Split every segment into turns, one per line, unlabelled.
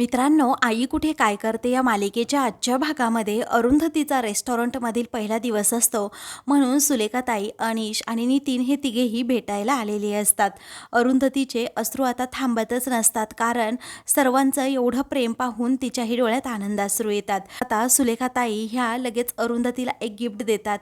मित्रांनो आई कुठे काय करते या मालिकेच्या आजच्या भागामध्ये अरुंधतीचा रेस्टॉरंटमधील पहिला दिवस असतो. म्हणून सुलेखाताई अनिश आणि नितीन हे तिघेही भेटायला आलेले असतात. अरुंधतीचे अश्रू आता थांबतच नसतात कारण सर्वांचं एवढं प्रेम पाहून तिच्याही डोळ्यात आनंद अश्रू येतात. आता सुलेखाताई ह्या लगेच अरुंधतीला एक गिफ्ट देतात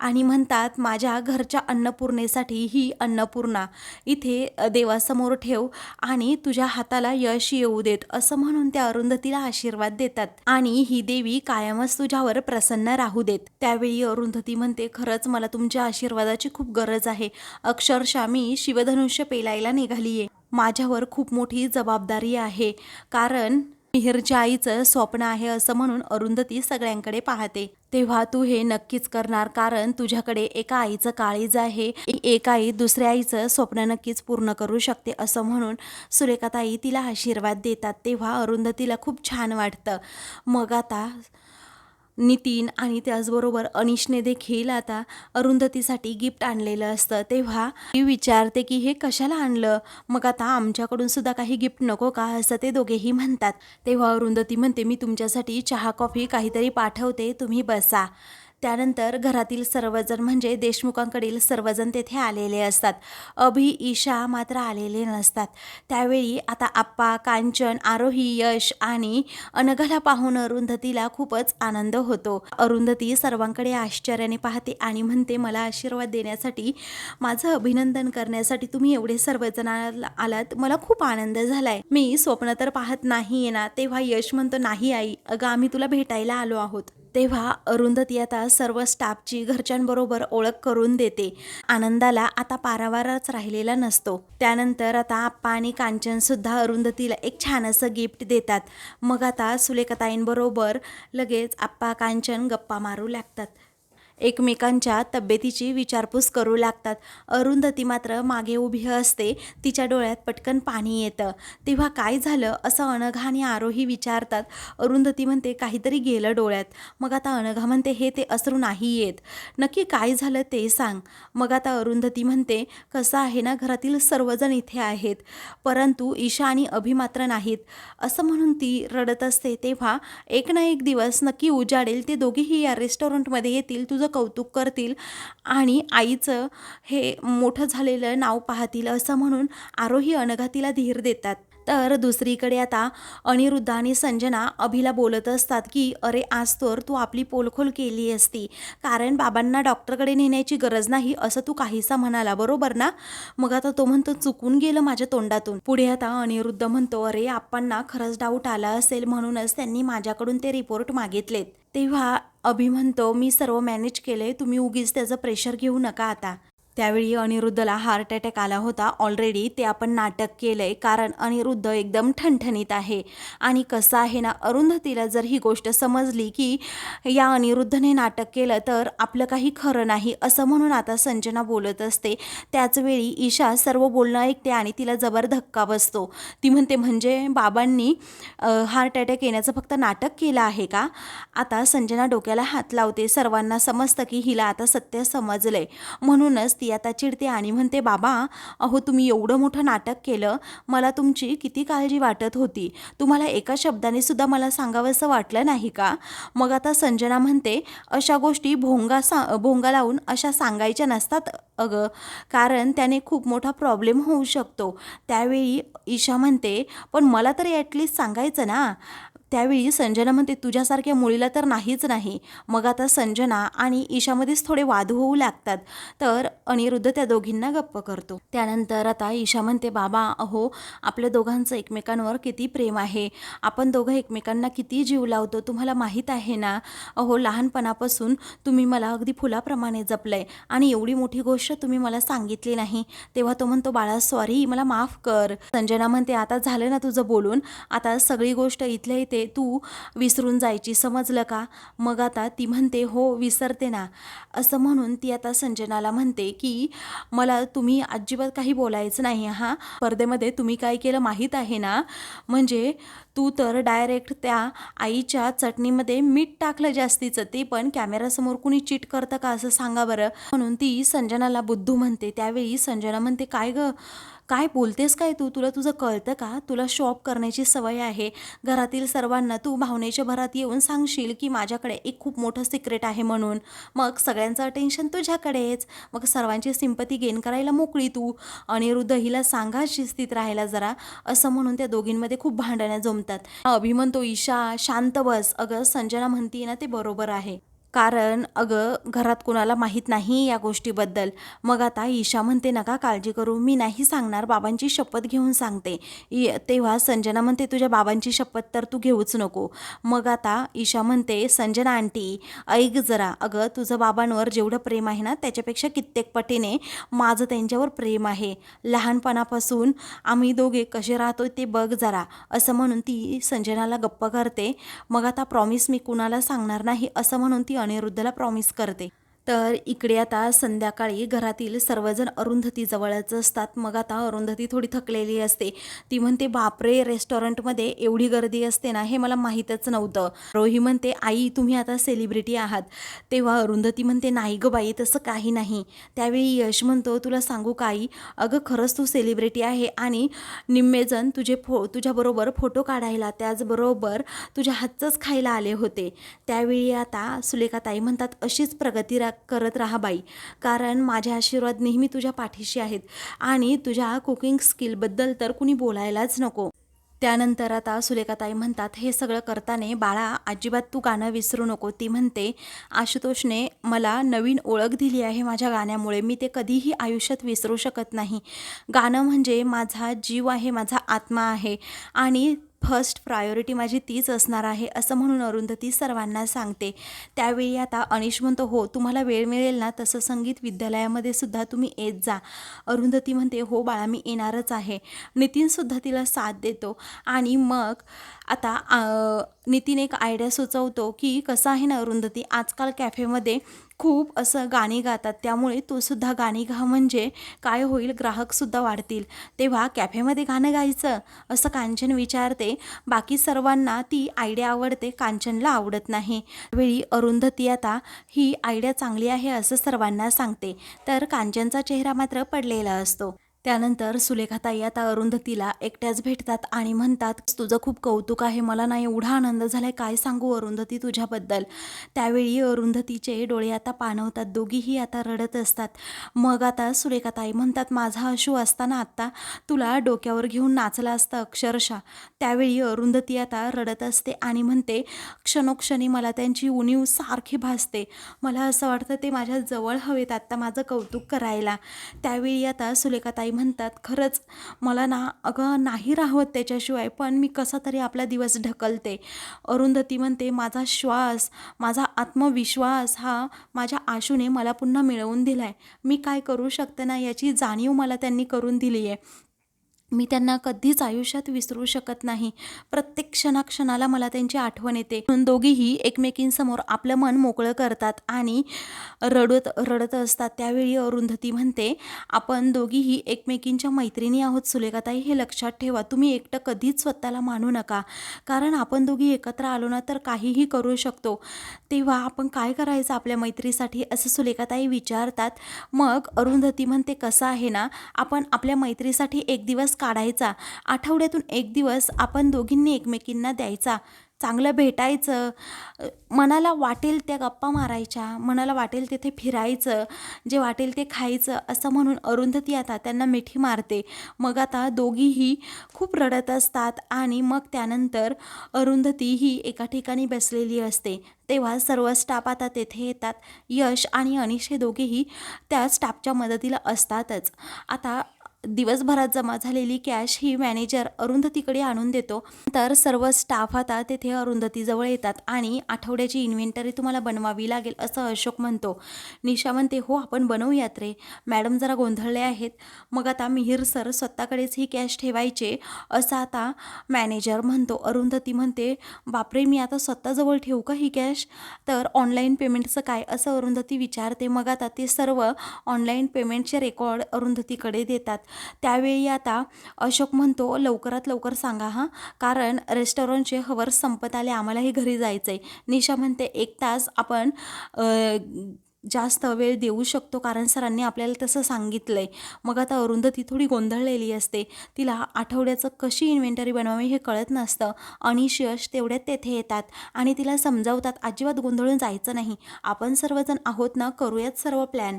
आणि म्हणतात माझ्या घरच्या अन्नपूर्णेसाठी ही अन्नपूर्णा. इथे देवासमोर ठेव आणि तुझ्या हाताला यश येऊ देत. असं म्हणून त्या अरुंधतीला आशीर्वाद देतात. आणि ही देवी कायमच तुझ्यावर प्रसन्न राहू देत. त्यावेळी अरुंधती म्हणते खरंच मला तुमच्या आशीर्वादाची खूप गरज आहे. अक्षरशः मी शिवधनुष्य पेलायला निघालीये. माझ्यावर खूप मोठी जबाबदारी आहे. कारण मिहिरच्या आईचं स्वप्न आहे असं म्हणून अरुंधती सगळ्यांकडे पाहते. तेव्हा तू हे नक्कीच करणार कारण तुझ्याकडे एका आईचं काळीज आहे. एक आई दुसऱ्या आईचं स्वप्न नक्कीच पूर्ण करू शकते असं म्हणून सुरेखाताई तिला आशीर्वाद देतात तेव्हा अरुंधतीला खूप छान वाटतं. मग आता नितीन आणि त्याचबरोबर अनिशने देखील आता अरुंधतीसाठी गिफ्ट आणलेलं असतं. तेव्हा ती विचारते की हे कशाला आणलं? मग आता आमच्याकडून सुद्धा काही गिफ्ट नको का असं ते दोघेही म्हणतात. तेव्हा अरुंधती म्हणते मी तुमच्यासाठी चहा कॉफी काहीतरी पाठवते तुम्ही बसा. त्यानंतर घरातील सर्वजण म्हणजे देशमुखांकडील सर्वजण तेथे आलेले असतात. अभि ईशा मात्र आलेले नसतात. त्यावेळी आता आप्पा कांचन आरोही यश आणि अनघला पाहून अरुंधतीला खूपच आनंद होतो. अरुंधती सर्वांकडे आश्चर्याने पाहते आणि म्हणते मला आशीर्वाद देण्यासाठी माझं अभिनंदन करण्यासाठी तुम्ही एवढे सर्वजण आला- आलात. मला खूप आनंद झालाय. मी स्वप्न तर पाहत नाही ना तेव्हा यश म्हणतो नाही आई अगं आम्ही तुला भेटायला आलो आहोत. तेव्हा अरुंधती आता सर्व स्टाफची घरच्यांबरोबर ओळख करून देते. आनंदाला आता पारावारच राहिलेला नसतो. त्यानंतर आता आप्पा आणि कांचन सुद्धा अरुंधतीला एक छान असं गिफ्ट देतात. मग आता सुलेखताईंबरोबर लगेच आप्पा कांचन गप्पा मारू लागतात. एकमेकांच्या तब्येतीची विचारपूस करू लागतात. अरुंधती मात्र मागे उभी असते. तिच्या डोळ्यात पटकन पाणी येतं. तेव्हा काय झालं? असं अनघा आणि आरोही विचारतात. अरुंधती म्हणते काहीतरी गेलं डोळ्यात. मग आता अनघा म्हणते हे ते असरू नाही येत. नक्की काय झालं ते सांग. मग आता अरुंधती म्हणते कसं आहे ना घरातील सर्वजण इथे आहेत. परंतु ईशा आणि अभि मात्र नाहीत. असं म्हणून ती रडत असते. तेव्हा एक ना एक दिवस नक्की उजाडेल. ते दोघेही या रेस्टॉरंटमध्ये येतील. तुझं कौतुक करतील आणि आईचं हे मोठं झालेलं नाव पाहतील असं म्हणून आरोही अनघा तिला धीर देतात. तर दुसरीकडे आता अनिरुद्ध आणि संजना अभिला बोलत असतात की अरे आज तर तू आपली पोलखोल केली असती. कारण बाबांना डॉक्टरकडे नेण्याची गरज नाही असं तू काहीसा म्हणाला बरोबर ना? मग आता तो म्हणतो चुकून गेलं माझ्या तोंडातून. पुढे आता अनिरुद्ध म्हणतो अरे आप्पांना खरंच डाऊट आला असेल म्हणूनच त्यांनी माझ्याकडून ते रिपोर्ट मागितलेत. तेव्हा अभि म्हणतो मी सर्व मॅनेज केले तुम्ही उगीच त्याचं प्रेशर घेऊ नका आता. त्यावेळी अनिरुद्धला हार्ट अटॅक आला होता. ऑलरेडी ते आपण नाटक केलंय कारण अनिरुद्ध एकदम ठणठणीत आहे. आणि कसं आहे ना अरुंधतीला जर ही गोष्ट समजली की या अनिरुद्धने नाटक केलं तर आपलं काही खरं नाही असं म्हणून आता संजना बोलत असते. त्याचवेळी ईशा सर्व बोलणं ऐकते आणि तिला जबर धक्का बसतो. ती म्हणते म्हणजे बाबांनी हार्ट अटॅक येण्याचं फक्त नाटक केलं आहे का? आता संजना डोक्याला हात लावते. सर्वांना समजतं की हिला आता सत्य समजलंय. म्हणूनच ती आता चिडते आणि म्हणते बाबा अहो तुम्ही एवढं मोठं नाटक केलं मला तुमची किती काळजी वाटत होती. तुम्हाला एका शब्दाने सुद्धा मला सांगावंसं वाटलं नाही का? मग आता संजना म्हणते अशा गोष्टी भोंगा सा भोंगा लावून अशा सांगायच्या नसतात अगं. कारण त्याने खूप मोठा प्रॉब्लेम होऊ शकतो. त्यावेळी ईशा म्हणते पण मला तरी ॲटलिस्ट सांगायचं ना. त्यावेळी संजना म्हणते तुझ्यासारख्या मुलीला तर नाहीच नाही. मग आता संजना आणि ईशामध्येच थोडे वाद होऊ लागतात. तर अनिरुद्ध त्या दोघींना गप्प करतो. त्यानंतर आता ईशा म्हणते बाबा अहो आपल्या दोघांचं एकमेकांवर किती प्रेम आहे. आपण दोघं एकमेकांना किती जीव लावतो तुम्हाला माहीत आहे ना? अहो लहानपणापासून तुम्ही मला अगदी फुलाप्रमाणे जपलंय आणि एवढी मोठी गोष्ट तुम्ही मला सांगितली नाही. तेव्हा तो म्हणतो बाळा सॉरी मला माफ कर. संजना म्हणते आता झालं ना तुझं बोलून. आता सगळी गोष्ट इथल्या इथे तू विसरून जायची समजलं का? मग आता ती म्हणते हो विसरते ना. असं म्हणून ती आता संजनाला म्हणते की मला तुम्ही अजिबात काही बोलायचं नाही हा? स्पर्धेमध्ये तुम्ही काय केलं माहीत आहे ना? म्हणजे तू तर डायरेक्ट त्या आईच्या चटणीमध्ये मीठ टाकलं जास्तीचं ते पण कॅमेरासमोर कुणी चीट करतं का असं सांगा बरं? म्हणून ती संजनाला बुद्धू म्हणते. त्यावेळी संजना म्हणते काय ग? काय बोलतेस काय तू? तुला तुझं कळतं का? तुला शॉप करण्याची सवय आहे. घरातील सर्वांना तू भावनेच्या भरात येऊन सांगशील की माझ्याकडे एक खूप मोठं सिक्रेट आहे म्हणून. मग सगळ्यांचं अटेन्शन तुझ्याकडेच. मग सर्वांची सिंपती गेन करायला मोकळी तू. अनिरुद्ध हिला सांगा शिस्तीत राहायला जरा. असं म्हणून त्या दोघींमध्ये खूप भांडण्या म्हणतात अभिमन तो ईशा शांत बस. अगं संजना म्हणतीये ना ते बरोबर आहे. कारण अगं घरात कोणाला माहीत नाही या गोष्टीबद्दल. मग आता ईशा म्हणते नका काळजी करू मी नाही सांगणार बाबांची शपथ घेऊन सांगते. इ तेव्हा संजना म्हणते तुझ्या बाबांची शपथ तर तू घेऊच नको. मग आता ईशा म्हणते संजना आंटी ऐक जरा. अगं तुझं बाबांवर जेवढं प्रेम आहे ना त्याच्यापेक्षा कित्येक पटीने माझं त्यांच्यावर प्रेम आहे. लहानपणापासून आम्ही दोघे कसे राहतो ते बघ जरा. असं म्हणून ती संजनाला गप्प करते. मग आता प्रॉमिस मी कुणाला सांगणार नाही असं म्हणून ती अनिरुद्धला प्रॉमिस करते. तर इकडे आता संध्याकाळी घरातील सर्वजण अरुंधती जवळच असतात. मग आता अरुंधती थोडी थकलेली असते. ती म्हणते बापरे रेस्टॉरंटमध्ये एवढी गर्दी असते ना हे मला माहीतच नव्हतं. रोही म्हणते आई तुम्ही आता सेलिब्रिटी आहात. तेव्हा अरुंधती म्हणते नाही गं बाई तसं काही नाही. त्यावेळी यश म्हणतो तुला सांगू काही अगं खरंच तू सेलिब्रिटी आहे आणि निम्मेजण तुझे फो तुझ्याबरोबर फोटो काढायला त्याचबरोबर तुझ्या हातचंच खायला आले होते. त्यावेळी आता सुलेखाताई म्हणतात अशीच प्रगती रा करत राहा बाई. कारण माझे आशीर्वाद नेहमी तुझ्या पाठीशी आहेत आणि तुझ्या कुकिंग स्किलबद्दल तर कुणी बोलायलाच नको. त्यानंतर आता सुलेखाताई म्हणतात हे सगळं करताना बाळा अजिबात तू गाणं विसरू नको. ती म्हणते आशुतोषने मला नवीन ओळख दिली आहे माझ्या गाण्यामुळे. मी ते कधीही आयुष्यात विसरू शकत नाही. गाणं म्हणजे माझा जीव आहे माझा आत्मा आहे आणि फर्स्ट प्रायोरिटी माझी तीच असणार आहे असं म्हणून अरुंधती सर्वांना सांगते. त्यावेळी आता अनिश म्हणतो हो तुम्हाला वेळ मिळेल ना तसं संगीत विद्यालयामध्ये सुद्धा तुम्ही येत जा. अरुंधती म्हणते हो बाळा मी येणारच आहे. नितीनसुद्धा तिला साथ देतो. आणि मग आता नितीन एक आयडिया सुचवतो की कसं आहे ना अरुंधती? आजकाल कॅफेमध्ये खूप असं गाणी गातात. त्यामुळे तो सुद्धा गाणी गा म्हणजे काय होईल? ग्राहकसुद्धा वाढतील. तेव्हा कॅफेमध्ये गाणं गायचं असं कांचन विचारते. बाकी सर्वांना ती आयडिया आवडते कांचनला आवडत नाही. वेळी अरुंधती आता ही आयडिया चांगली आहे असं सर्वांना सांगते. तर कांचनचा चेहरा मात्र पडलेला असतो. त्यानंतर सुलेखाताई आता अरुंधतीला एकट्याच भेटतात आणि म्हणतात तुझं खूप कौतुक आहे मला ना एवढा आनंद झालाय काय सांगू अरुंधती तुझ्याबद्दल? त्यावेळी अरुंधतीचे डोळे आता पाणवतात दोघीही आता रडत असतात. मग आता सुलेखाताई म्हणतात माझा अशू असताना आत्ता तुला डोक्यावर घेऊन नाचला असतं अक्षरशः. त्यावेळी अरुंधती आता रडत असते आणि म्हणते क्षणोक्षणी मला त्यांची उणीव सारखी भासते. मला असं वाटतं ते माझ्या जवळ हवेत आत्ता माझं कौतुक करायला. त्यावेळी आता सुलेखाताई म्हणतात खरंच मला ना अगं नाही राहत त्याच्याशिवाय पण मी कसा तरी आपला दिवस ढकलते. अरुंधती म्हणते माझा श्वास माझा आत्मविश्वास हा माझ्या आशूने मला पुन्हा मिळवून दिला आहे मी काय करू शकते ना याची जाणीव मला त्यांनी करून दिली आहे मी त्यांना कधीच आयुष्यात विसरू शकत नाही. प्रत्येक क्षणाक्षणाला मला त्यांची आठवण येते. म्हणून दोघीही एकमेकींसमोर आपलं मन मोकळं करतात आणि रडत रडत असतात. त्यावेळी अरुंधती म्हणते आपण दोघीही एकमेकींच्या मैत्रिणी आहोत सुलेखाताई. हे लक्षात ठेवा. तुम्ही एकटं कधीच स्वतःला मानू नका. कारण आपण दोघी एकत्र आलो ना तर काहीही करू शकतो. तेव्हा आपण काय करायचं आपल्या मैत्रीसाठी? असं सुलेखाताई विचारतात. मग अरुंधती म्हणते कसं आहे ना? आपण आपल्या मैत्रीसाठी एक दिवस काढायचा. आठवड्यातून एक दिवस आपण दोघींनी एकमेकींना द्यायचा. चांगलं भेटायचं. मनाला वाटेल त्या गप्पा मारायच्या. मनाला वाटेल तिथे फिरायचं. जे वाटेल ते खायचं. असं म्हणून अरुंधती आता त्यांना मिठी मारते. मग आता दोघीही खूप रडत असतात आणि मग त्यानंतर अरुंधती ही एका ठिकाणी बसलेली असते. तेव्हा सर्व स्टाफ आता तेथे येतात. यश आणि अनिश हे दोघेही त्या स्टाफच्या मदतीला असतातच. आता दिवसभरात जमा झालेली कॅश ही मॅनेजर अरुंधतीकडे आणून देतो. तर सर्व स्टाफ आता तेथे अरुंधतीजवळ येतात आणि आठवड्याची इन्व्हेंटरी तुम्हाला बनवावी लागेल असं अशोक म्हणतो. निशा म्हणते हो आपण बनवूयात रे. मॅडम जरा गोंधळले आहेत. मग आता मिहीर सर स्वतःकडेच ही कॅश ठेवायचे असं आता मॅनेजर म्हणतो. अरुंधती म्हणते बापरे मी आता स्वतःजवळ ठेवू का ही कॅश तर ऑनलाईन पेमेंटचं काय? असं अरुंधती विचारते. मग आता ते सर्व ऑनलाईन पेमेंटचे रेकॉर्ड अरुंधतीकडे देतात. त्यावेळी आता अशोक म्हणतो लवकरात लवकर सांगा हां. कारण रेस्टॉरंटचे हवर्स संपत आले आम्हालाही घरी जायचं आहे निशा म्हणते एक तास आपण जास्त वेळ देऊ शकतो कारण सरांनी आपल्याला तसं सांगितलं आहे मग आता अरुंधती थोडी गोंधळलेली असते. तिला आठवड्याचं कशी इन्व्हेंटरी बनवावी हे कळत नसतं अनिश यश तेवढ्यात तेथे येतात आणि तिला समजावतात अजिबात गोंधळून जायचं नाही. आपण सर्वजण आहोत ना करूयात सर्व प्लॅन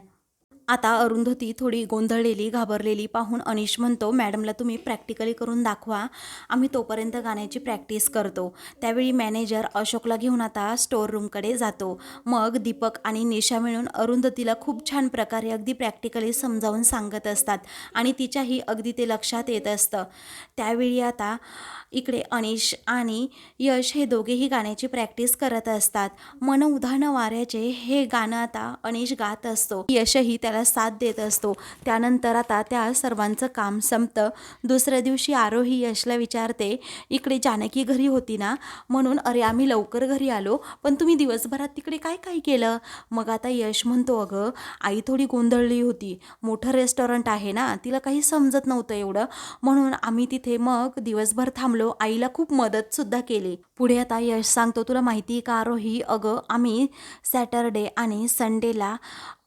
आता अरुंधती थोडी गोंधळलेली घाबरलेली पाहून अनिश म्हणतो मॅडमला तुम्ही प्रॅक्टिकली करून दाखवा. आम्ही तोपर्यंत गाण्याची प्रॅक्टिस करतो. त्यावेळी मॅनेजर अशोकला घेऊन आता स्टोर रूमकडे जातो. मग दीपक आणि निशा मिळून अरुंधतीला खूप छान प्रकारे अगदी प्रॅक्टिकली समजावून सांगत असतात आणि तिच्याही अगदी ते लक्षात येत असतं. त्यावेळी आता इकडे अनिश आणि यश हे दोघेही गाण्याची प्रॅक्टिस करत असतात. मन उधाण वाऱ्याचे हे गाणं आता अनिश गात असतो. यशही त्याला साथ देत असतो. त्यानंतर आता त्या सर्वांचं काम संपतं. दुसऱ्या दिवशी आरोही यशला विचारते इकडे जानकी घरी होती ना? म्हणून अरे आम्ही लवकर घरी आलो पण तुम्ही दिवसभरात तिकडे काय काय केलं? मग आता यश म्हणतो अगं आई थोडी गोंधळली होती. मोठं रेस्टॉरंट आहे ना तिला काही समजत नव्हतं एवढं. म्हणून आम्ही तिथे मग दिवसभर थांबलो. आईला खूप मदतसुद्धा केली. पुढे आता यश सांगतो तुला माहिती आहे का आरोही? अगं आम्ही सॅटरडे आणि संडेला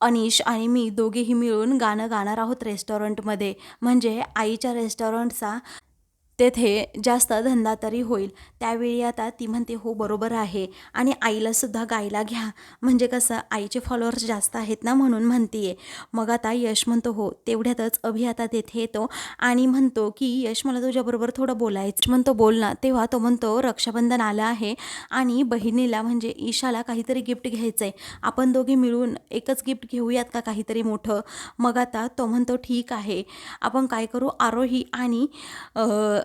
अनिश आणि मी दोघेही मिळून गाणं गाणार आहोत रेस्टॉरंटमध्ये म्हणजे आईच्या रेस्टॉरंटचा तेथे जास्त धंदा तरी होईल. त्यावेळी आता ती म्हणते हो बरोबर आहे. आणि आईला सुद्धा गायला घ्या. म्हणजे कसं आईचे फॉलोअर्स जास्त आहेत ना म्हणून म्हणतीये. मग आता यश म्हणतो हो तेवढ्यातच अभि आता तेथे येतो. आणि म्हणतो की यश मला तुझ्याबरोबर थोडं बोलायचं. म्हणतो बोल ना. तेव्हा तो म्हणतो रक्षाबंधन आलं आहे. आणि बहिणीला म्हणजे ईशाला काहीतरी गिफ्ट घ्यायचं आहे आपण दोघे मिळून एकच गिफ्ट घेऊयात का काहीतरी मोठं? मग आता तो म्हणतो ठीक आहे. आपण काय करू? आरोही आणि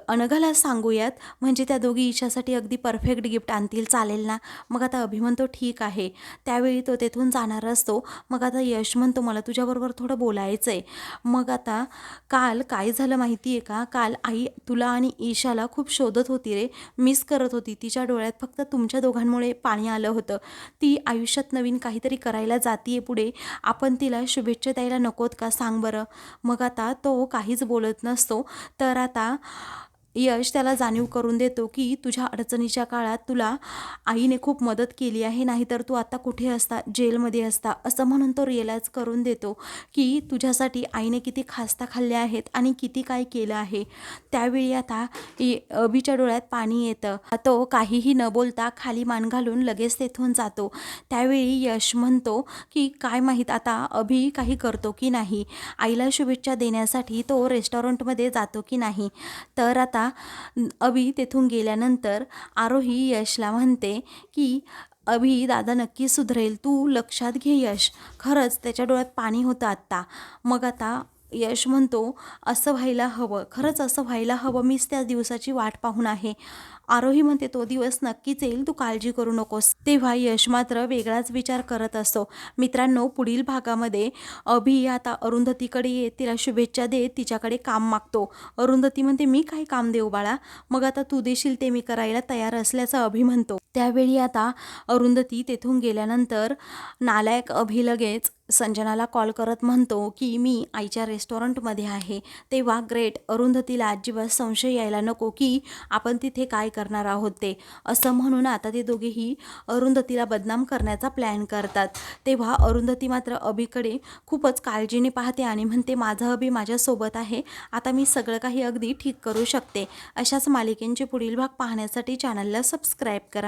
अनघाला सांगूयात. म्हणजे त्या दोघी ईशासाठी अगदी परफेक्ट गिफ्ट आणतील. चालेल ना? मग आता अभि म्हणतो ठीक आहे. त्यावेळी तो तेथून जाणार असतो. मग आता यश म्हणतो मला तुझ्याबरोबर थोडं बोलायचं आहे मग आता काल काय झालं माहिती आहे का? काल आई तुला आणि ईशाला खूप शोधत होती रे. मिस करत होती. तिच्या डोळ्यात फक्त तुमच्या दोघांमुळे पाणी आलं होतं. ती आयुष्यात नवीन काहीतरी करायला जातीये पुढे. आपण तिला शुभेच्छा द्यायला नकोत का? सांग बरं. मग आता तो काहीच बोलत नसतो. तर आता यश त्याला जाणीव करून देतो की तुझ्या अडचणीच्या काळात तुला आईने खूप मदत केली आहे नाहीतर तू आता कुठे असता जेलमध्ये असता असं म्हणून तो रिअलाइज करून देतो की तुझ्यासाठी आईने किती खास्ता खाल्ल्या आहेत आणि किती काय केलं आहे. त्यावेळी आता इ- अभिच्या डोळ्यात पाणी येतं. तो काहीही न बोलता खाली मान घालून लगेच तेथून जातो. त्यावेळी यश म्हणतो की काय माहीत आता अभि काही करतो की नाही? आईला शुभेच्छा देण्यासाठी तो रेस्टॉरंटमध्ये जातो की नाही? तर आता अभि तेथून गेल्यानंतर आरोही यशला म्हणते की अभि दादा नक्की सुधरेल. तू लक्षात घे यश. खरंच त्याच्या डोळ्यात पाणी होतं आत्ता. मग आता यश म्हणतो असं व्हायला हवं. खरंच असं व्हायला हवं. मीच त्या दिवसाची वाट पाहून आहे. आरोही म्हणते तो दिवस नक्कीच येईल. तू काळजी करू नकोस. तेव्हा यश मात्र वेगळाच विचार करत असतो. मित्रांनो पुढील भागामध्ये अभि आता अरुंधतीकडे येत तिला शुभेच्छा देत तिच्याकडे काम मागतो. अरुंधती म्हणते मी काय काम देऊ बाळा? मग आता तू देशील ते मी करायला तयार असल्याचं अभि म्हणतो. त्यावेळी आता अरुंधती तेथून गेल्यानंतर नालायक अभि लगेच संजनाला कॉल करत म्हणतो की मी आईच्या रेस्टॉरंटमध्ये आहे. तेव्हा ग्रेट अरुंधतीला अजिबात संशय यायला नको की आपण तिथे काय करणार आहोत ते. असं म्हणून आता ते दोघेही अरुंधतीला बदनाम करण्याचा प्लॅन करतात. तेव्हा अरुंधती मात्र अभिकडे खूपच काळजीने पाहते आणि म्हणते माझं अभि माझ्यासोबत आहे. आता मी सगळं काही अगदी ठीक करू शकते. अशाच मालिकेंचे पुढील भाग पाहण्यासाठी चॅनलला सबस्क्राईब करा.